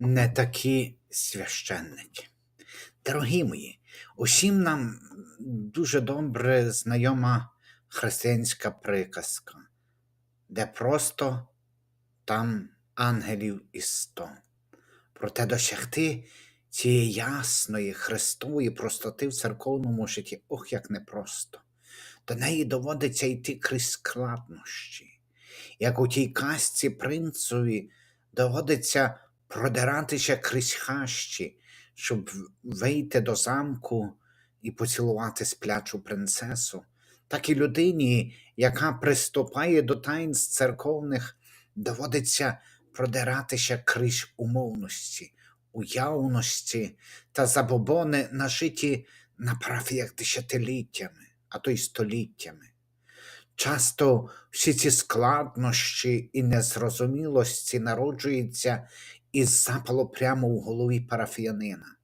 не такі священники. Дорогі мої, усім нам дуже добре знайома християнська приказка, де просто там ангелів і сто. Проте досягти цієї ясної Христової простоти в церковному житті, ох, як непросто. До неї доводиться йти крізь складнощі. Як у тій казці принцові доводиться продиратися крізь хащі, щоб вийти до замку і поцілувати сплячу принцесу, так і людині, яка приступає до таїнств церковних, доводиться продиратися крізь умовності, уявності та забобони, нажиті на парафіях десятиліттями, а то й століттями. Часто всі ці складнощі і незрозумілості народжуються із запалу прямо у голові парафіянина,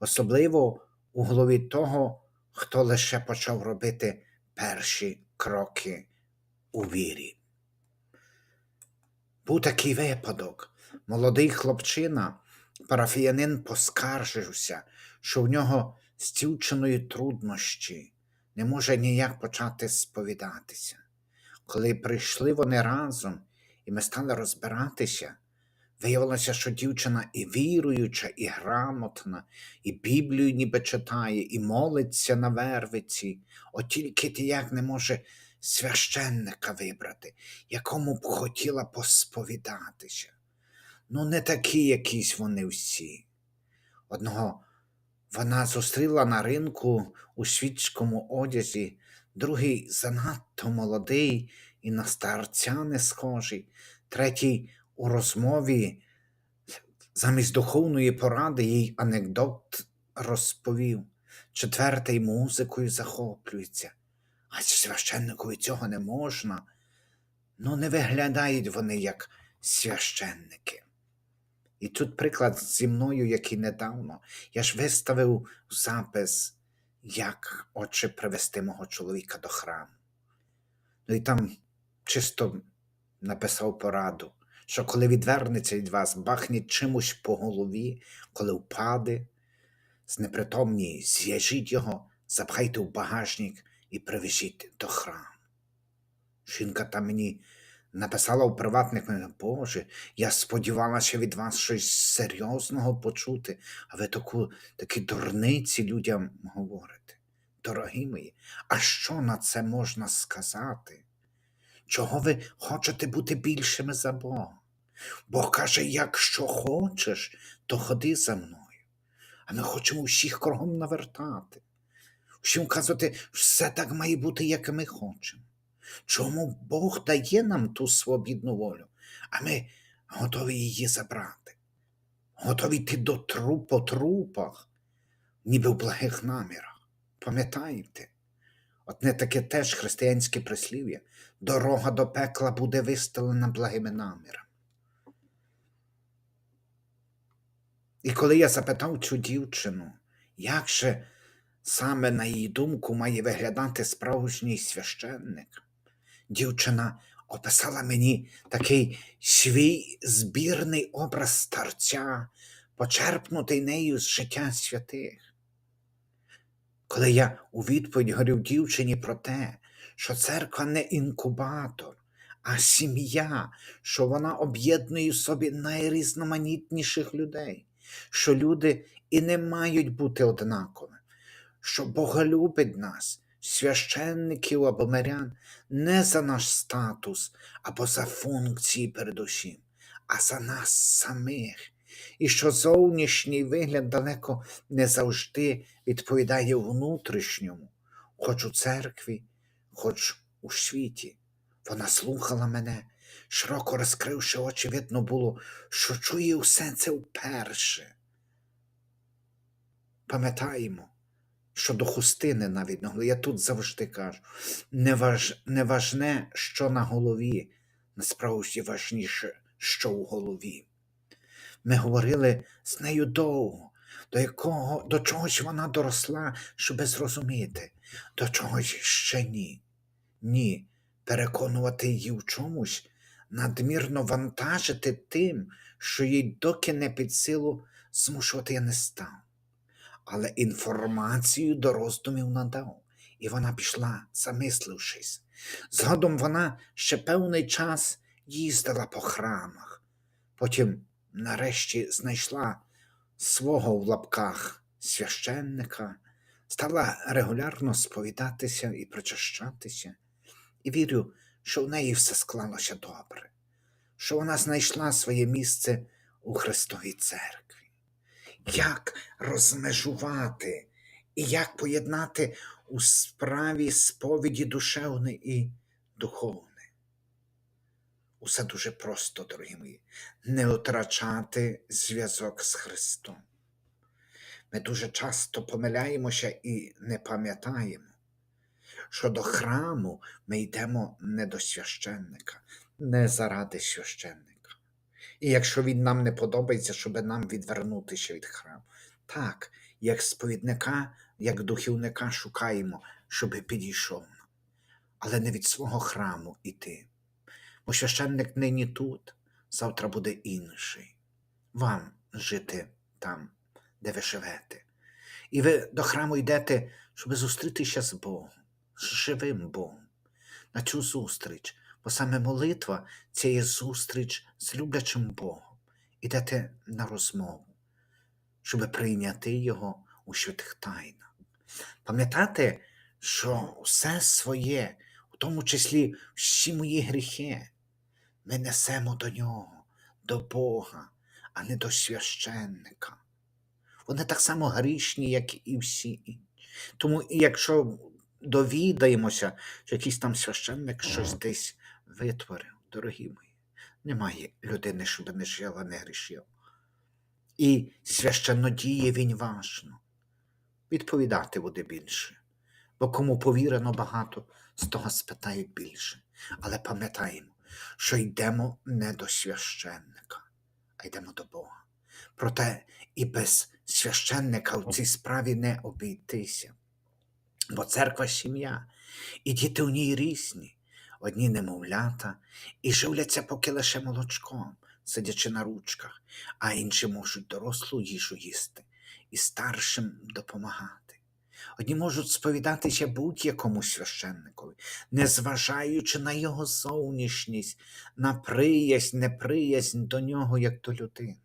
особливо у голові того, хто лише почав робити перші кроки у вірі. Був такий випадок. Молодий хлопчина, парафіянин поскаржився, що в нього з труднощі, не може ніяк почати сповідатися. Коли прийшли вони разом, і ми стали розбиратися, виявилося, що дівчина і віруюча, і грамотна, і Біблію ніби читає, і молиться на вервиці, от тільки тіяк не може священника вибрати, якому б хотіла посповідатися. Ну, не такі якісь вони всі. Одного вона зустріла на ринку у світському одязі, другий занадто молодий і на старця не схожий, третій у розмові замість духовної поради їй анекдот розповів, четвертий музикою захоплюється. А священникові цього не можна. Ну, не виглядають вони як священники. І тут приклад зі мною, який недавно. Я ж виставив запис, як отче привести мого чоловіка до храму. Ну і там чисто написав пораду, що коли відвернеться від вас, бахніть чимось по голові, коли впаде, знепритомні, зв'яжіть його, запхайте в багажник і привезіть до храму. Жінка там мені написала у приватних Боже, я сподівалася від вас щось серйозного почути, а ви таку, такі дурниці людям говорите. Дорогі мої, а що на це можна сказати? Чого ви хочете бути більшими за Бога? Бог каже, якщо хочеш, то ходи за мною. А ми хочемо всіх кругом навертати. Всім казати, все так має бути, як ми хочемо. Чому Бог дає нам ту свобідну волю, а ми готові її забрати, готові йти до труп по трупах, ніби в благих намірах. Пам'ятаєте, от не таке теж християнське прислів'я, дорога до пекла буде вистелена благими намірами. І коли я запитав цю дівчину, як же саме на її думку має виглядати справжній священник, дівчина описала мені такий свій збірний образ старця, почерпнутий нею з життя святих. Коли я у відповідь говорив дівчині про те, що церква не інкубатор, а сім'я, що вона об'єднує в собі найрізноманітніших людей, що люди і не мають бути однаковими, що Бог любить нас, священників або мирян, не за наш статус або за функції передусім, а за нас самих. І що зовнішній вигляд далеко не завжди відповідає внутрішньому, хоч у церкві, хоч у світі. Вона слухала мене, широко розкривши очі, видно було, що чує усе це вперше. Пам'ятаємо, що до хустини навіть не голови. Я тут завжди кажу, не важне, що на голові, насправді важніше, що у голові. Ми говорили з нею довго, до якого, до чогось вона доросла, щоби зрозуміти, до чогось ще ні. Ні, переконувати її в чомусь, надмірно вантажити тим, що їй доки не під силу змушувати я не став. Але інформацію до роздумів надав, і вона пішла, замислившись. Згодом вона ще певний час їздила по храмах, потім нарешті знайшла свого в лапках священника, стала регулярно сповідатися і причащатися, і вірю, що в неї все склалося добре, що вона знайшла своє місце у Христовій церкві. Як розмежувати і як поєднати у справі сповіді душевне і духовне? Усе дуже просто, дорогі мої, не втрачати зв'язок з Христом. Ми дуже часто помиляємося і не пам'ятаємо, що до храму ми йдемо не до священника, не заради священника. І якщо він нам не подобається, щоб нам відвернутися від храму. Так, як сповідника, як духівника шукаємо, щоб підійшов нам, але не від свого храму іти. Бо священник нині тут, завтра буде інший. Вам жити там, де ви живете. І ви до храму йдете, щоб зустрітися з Богом, живим Богом, на цю зустріч, бо саме молитва це є зустріч з люблячим Богом. Ідете на розмову, щоб прийняти Його у святих тайнах. Пам'ятати, що все своє, у тому числі всі мої гріхи, ми несемо до нього, до Бога, а не до священника. Вони так само грішні, як і всі інші. Тому, якщо довідаємося, що якийсь там священник щось десь витворив, дорогі мої, немає людини, щоб не жила, не грішила. І священнодіє він важно. Відповідати буде більше. Бо кому повірено багато, з того спитають більше. Але пам'ятаємо, що йдемо не до священника, а йдемо до Бога. Проте і без священника в цій справі не обійтися. Бо церква сім'я, і діти у ній різні, одні немовлята, і живляться поки лише молочком, сидячи на ручках, а інші можуть дорослу їжу їсти і старшим допомагати. Одні можуть сповідатися будь-якому священникові, незважаючи на його зовнішність, на приязнь, неприязнь до нього, як до людини,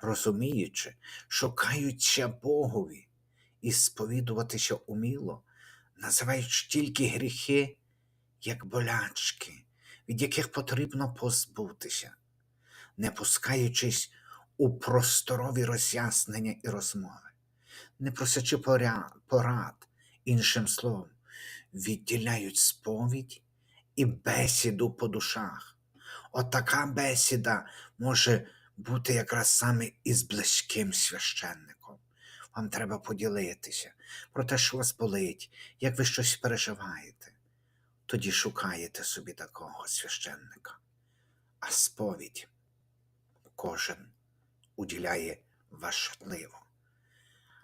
розуміючи, шукаючи Богові і сповідуватися уміло, називають тільки гріхи, як болячки, від яких потрібно позбутися, не пускаючись у просторові роз'яснення і розмови не просячи порад, іншим словом, відділяють сповідь і бесіду по душах. Отака бесіда може бути якраз саме із близьким священником. Вам треба поділитися про те, що вас болить, як ви щось переживаєте. Тоді шукаєте собі такого священника. А сповідь кожен уділяє важливо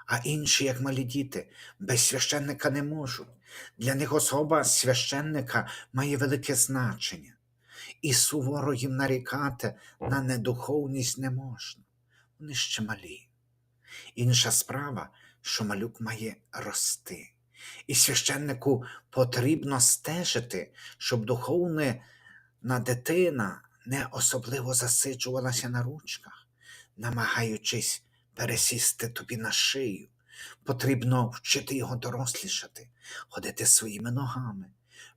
а інші, як малі діти, без священника не можуть. Для них особа священника має велике значення, і суворо їм нарікати на недуховність не можна. Вони ще малі. Інша справа, що малюк має рости. І священнику потрібно стежити, щоб духовна дитина не особливо засиджувалася на ручках, намагаючись пересісти тобі на шию. Потрібно вчити його дорослішати, ходити своїми ногами,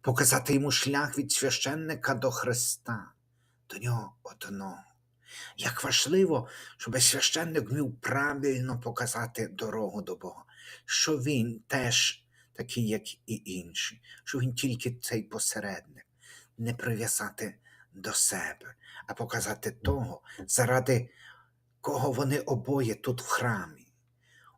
показати йому шлях від священника до Христа, до нього одного. Як важливо, щоб священник вмів правильно показати дорогу до Бога, що він теж такий, як і інші, що він тільки цей посередник, не прив'язати до себе, а показати того, заради кого вони обоє тут в храмі.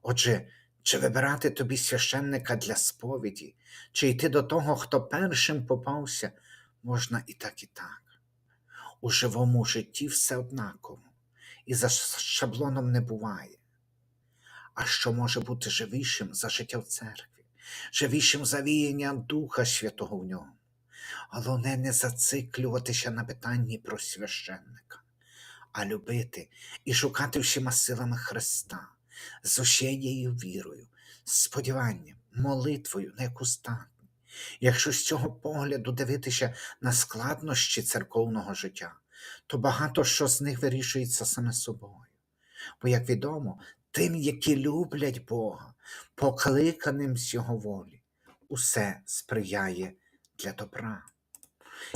Отже, чи вибирати тобі священника для сповіді, чи йти до того, хто першим попався, можна і так, і так. У живому житті все однаково, і за шаблоном не буває. А що може бути живішим за життя в церкві, живішим за віяння Духа Святого в ньому? Головне не зациклюватися на питанні про священника, а любити і шукати всіма силами Христа, з усією вірою, сподіванням, молитвою, на яку здатні. Якщо з цього погляду дивитися на складнощі церковного життя, то багато що з них вирішується саме собою. Бо, як відомо, тим, які люблять Бога, покликаним з Його волі, усе сприяє для добра.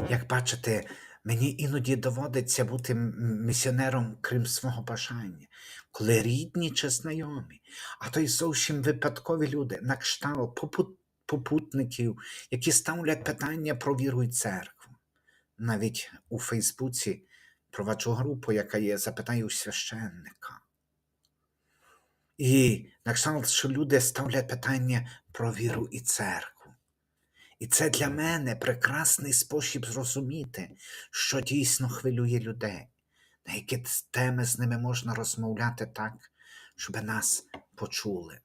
Як бачите, мені іноді доводиться бути місіонером крім свого бажання, коли рідні чи знайомі, а то й зовсім випадкові люди на кшталт попут- попутників, які ставлять питання про віру і церкву. Навіть у Фейсбуці проваджу групу, яка є запитаю священника. І на що люди ставлять питання про віру і церкву. І це для мене прекрасний спосіб зрозуміти, що дійсно хвилює людей, на які теми з ними можна розмовляти так, щоб нас почули.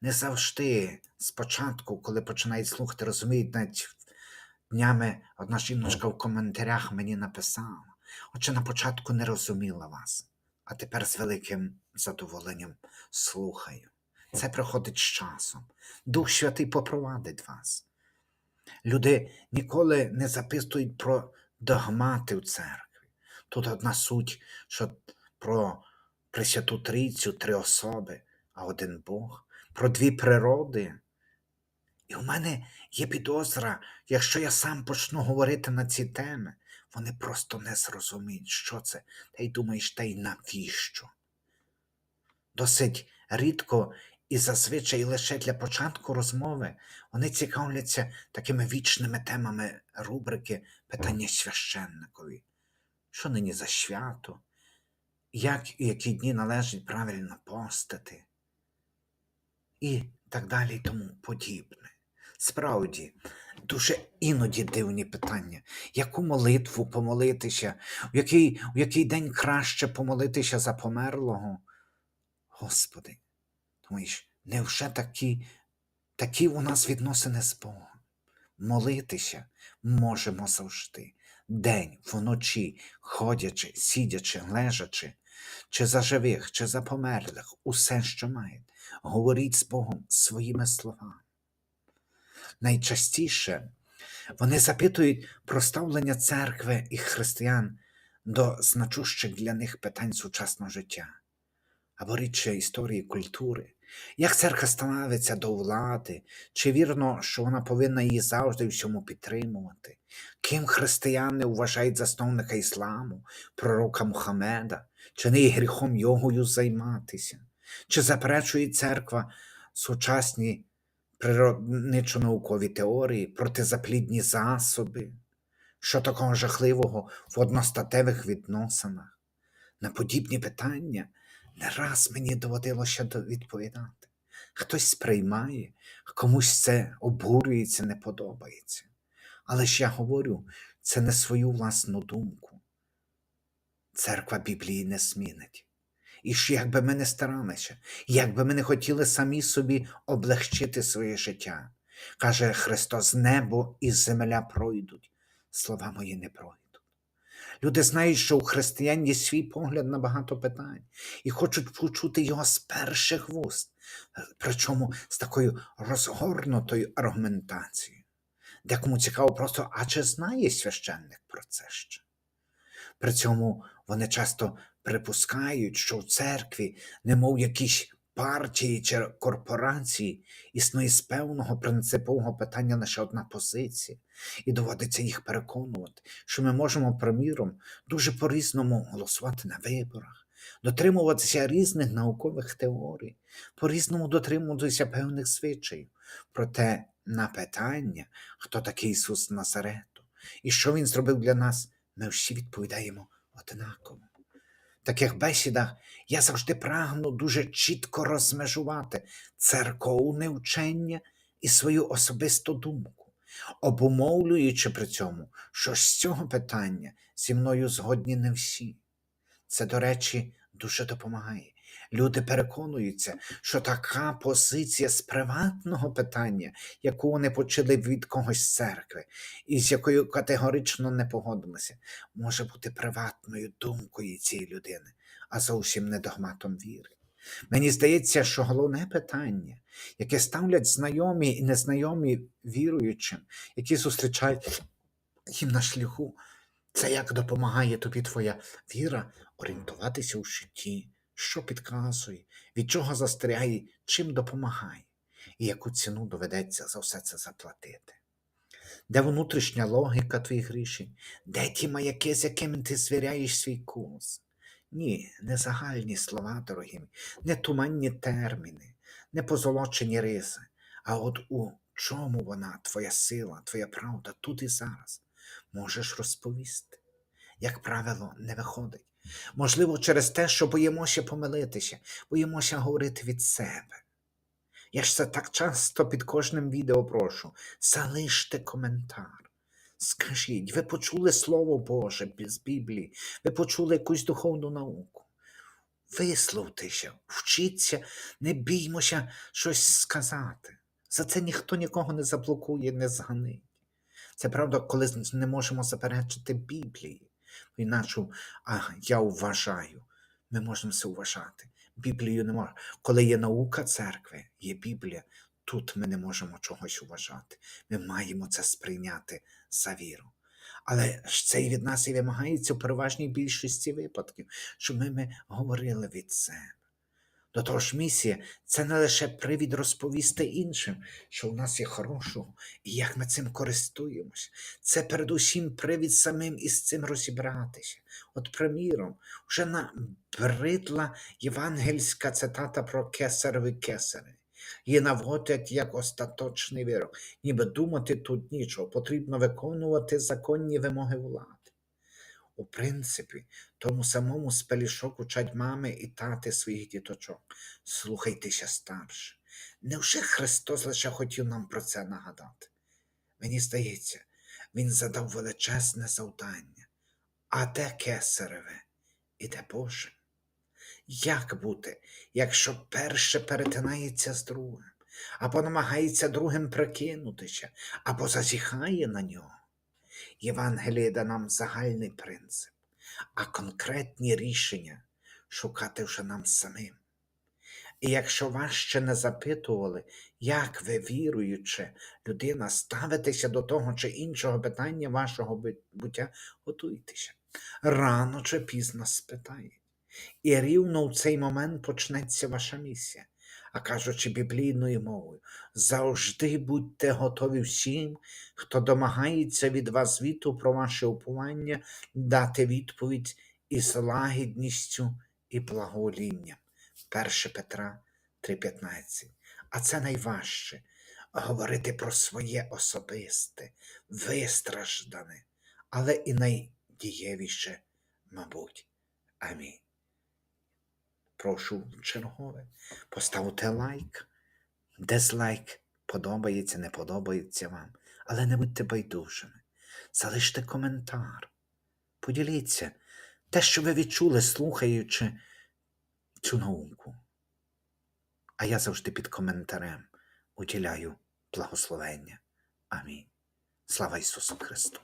Не завжди спочатку, коли починають слухати, розуміють, навіть днями одна жіночка в коментарях мені написала, отже на початку не розуміла вас, а тепер з великим задоволенням слухаю. Це приходить з часом. Дух Святий попровадить вас. Люди ніколи не записують про догмати в церкві. Тут одна суть, що про Пресвяту Трійцю, три особи, а один Бог, про дві природи. І у мене є підозра, якщо я сам почну говорити на ці теми, вони просто не зрозуміють, що це, та й думаєш, та й навіщо. Досить рідко і зазвичай лише для початку розмови вони цікавляться такими вічними темами рубрики питання священникові. Що нині за свято? Як і які дні належить правильно постати? І так далі і тому подібне. Справді, дуже іноді дивні питання. Яку молитву помолитися, в який, в який день краще помолитися за померлого? Господи, думаєш, невже такі, такі у нас відносини з Богом? Молитися можемо завжди, день, вночі, ходячи, сидячи, лежачи, чи за живих, чи за померлих, усе, що маєте, говоріть з Богом своїми словами. Найчастіше вони запитують про ставлення церкви і християн до значущих для них питань сучасного життя або рідше історії культури. Як церква ставиться до влади, чи вірно, що вона повинна її завжди всьому підтримувати? Ким християни вважають засновника ісламу, пророка Мухаммеда, чи не є гріхом йогою займатися? Чи заперечує церква сучасні природничо-наукові теорії, протизаплідні засоби? Що такого жахливого в одностатевих відносинах? На подібні питання не раз мені доводилося відповідати. Хтось сприймає, комусь це обурюється, не подобається. Але ж я говорю, це не свою власну думку. Церква Біблії не змінить. І ж як би ми не старалися, як би ми не хотіли самі собі облегчити своє життя, каже Христос, небо і земля пройдуть, слова мої не пройдуть. Люди знають, що у християн є свій погляд на багато питань і хочуть почути його з перших вуст, причому з такою розгорнутою аргументацією. Декому цікаво просто, а чи знає священник про це ще? При цьому вони часто припускають, що в церкві, немов якісь партії чи корпорації, існує з певного принципового питання лише одна позиція, і доводиться їх переконувати, що ми можемо, приміром, дуже по-різному голосувати на виборах, дотримуватися різних наукових теорій, по-різному дотримуватися певних звичаїв. Проте на питання, хто такий Ісус Назарету і що Він зробив для нас, ми всі відповідаємо однаково. Таких бесідах я завжди прагну дуже чітко розмежувати церковне вчення і свою особисту думку, обумовлюючи при цьому, що з цього питання зі мною згодні не всі. Це, до речі, дуже допомагає. Люди переконуються, що така позиція з приватного питання, яку вони почули від когось з церкви, і з якою категорично не погодимося, може бути приватною думкою цієї людини, а зовсім не догматом віри. Мені здається, що головне питання, яке ставлять знайомі і незнайомі віруючим, які зустрічають їм на шляху, це як допомагає тобі твоя віра орієнтуватися у житті, що підказує, від чого застрягає, чим допомагає, і яку ціну доведеться за все це заплатити. Де внутрішня логіка твоїх рішень, де ті маяки, з якими ти звіряєш свій курс? Ні, не загальні слова, дорогі, не туманні терміни, не позолочені риси, а от у чому вона, твоя сила, твоя правда тут і зараз можеш розповісти. Як правило, не виходить. Можливо, через те, що боїмося помилитися, боїмося говорити від себе. Я ж це так часто під кожним відео прошу. Залиште коментар. Скажіть, ви почули Слово Боже з Біблії, ви почули якусь духовну науку. Висловтеся, вчіться, не біймося щось сказати. За це ніхто нікого не заблокує, не зганить. Це правда, коли не можемо заперечити Біблії. Іначе, а я вважаю, ми можемо це вважати. Біблію не можна. Коли є наука церкви, є Біблія, тут ми не можемо чогось вважати. Ми маємо це сприйняти за віру. Але ж це і від нас і вимагається в переважній більшості випадків, щоб ми, ми говорили від себе. До того ж, місія це не лише привід розповісти іншим, що в нас є хорошого, і як ми цим користуємося. Це передусім привід самим із цим розібратися. От, приміром, вже набридла євангельська цитата про кесареві кесари. Її наводять як остаточний вирок, ніби думати тут нічого, потрібно виконувати законні вимоги влади. У принципі, тому самому спелішок учать мами і тати своїх діточок. Слухайтеся старше. Невже Христос лише хотів нам про це нагадати? Мені здається, Він задав величезне завдання. А де кесареве і де Боже? Як бути, якщо перше перетинається з другим, або намагається другим прикинутися, або зазіхає на нього? Євангеліє дає нам загальний принцип, а конкретні рішення шукати вже нам самим. І якщо вас ще не запитували, як ви, віруючи, людина, ставитеся до того чи іншого питання вашого буття, готуйтеся. Рано чи пізно спитають. І рівно в цей момент почнеться ваша місія. А кажучи біблійною мовою, завжди будьте готові всім, хто домагається від вас звіту про ваше уповання, дати відповідь із лагідністю і благоволінням. 1 Петра 3,15. А це найважче говорити про своє особисте, вистраждане, але і найдієвіше, мабуть. Амінь. Прошу чергове, поставте лайк, дизлайк, подобається, не подобається вам, але не будьте байдужими. Залиште коментар, поділіться те, що ви відчули, слухаючи цю науку. А я завжди під коментарем уділяю благословення. Амінь. Слава Ісусу Христу!